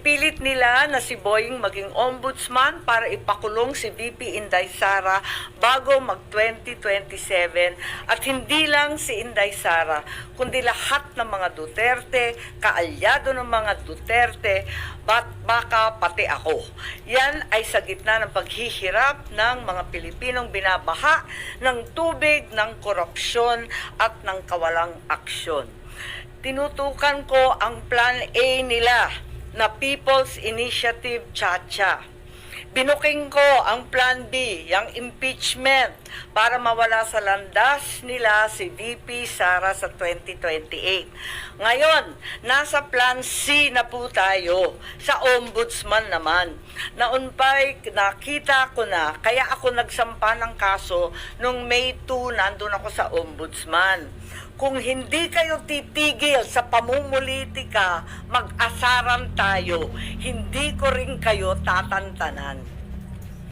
Pilit nila na si Boying maging ombudsman para ipakulong si VP Inday Sara bago mag 2027 at hindi lang si Inday Sara kundi lahat ng mga Duterte, kaalyado ng mga Duterte, bat baka pati ako. Yan ay sa gitna ng paghihirap ng mga Pilipinong binabaha ng tubig, ng korupsyon at ng kawalang aksyon. Tinutukan ko ang Plan A nila na People's Initiative Chacha. Binuking ko ang Plan B, yung impeachment, para mawala sa landas nila si VP Sara sa 2028. Ngayon, nasa Plan C na po tayo, sa Ombudsman naman. Naun pa'y nakita ko na, kaya ako nagsampa ng kaso nung May 2, nandun ako sa Ombudsman kung hindi kayo titigil sa pamumulitika, mag-asaran tayo. Hindi ko rin kayo tatantanan.